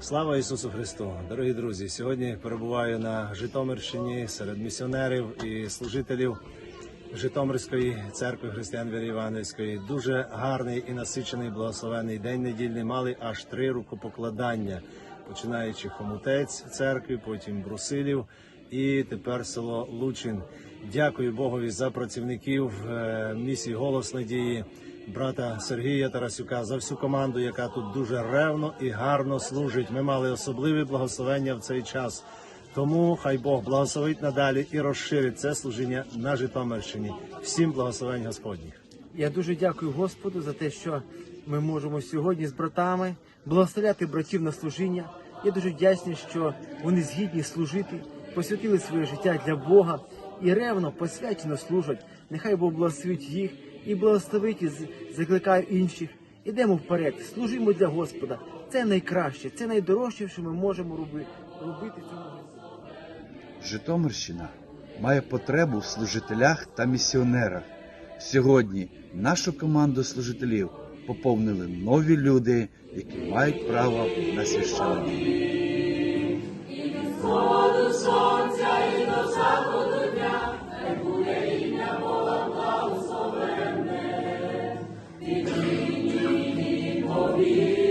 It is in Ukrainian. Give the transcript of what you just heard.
Слава Ісусу Христу! Дорогі друзі! Сьогодні перебуваю на Житомирщині серед місіонерів і служителів Житомирської церкви християн Віри Івановської. Дуже гарний і насичений благословений день недільний. Мали аж три рукопокладання, починаючи Хомутець церкви, потім Брусилів і тепер село Лучин. Дякую Богові за працівників е, місії Голос Надії брата Сергія Тарасюка за всю команду, яка тут дуже ревно і гарно служить. Ми мали особливе благословення в цей час. Тому хай Бог благословить надалі і розширить це служіння на Житомирщині. Всім благословень Господніх. Я дуже дякую Господу за те, що ми можемо сьогодні з братами благословляти братів на служіння. Я дуже вдячний, що вони згідні служити, посвятили своє життя для Бога і ревно, посвячено служать. Нехай Бог благословить їх і благословить і закликаю інших. Ідемо вперед, служимо для Господа. Це найкраще, це найдорожче, що ми можемо робити, робити в цьому. Житомирщина має потребу в служителях та місіонерах. Сьогодні нашу команду служителів поповнили нові люди, які мають право на священника. be.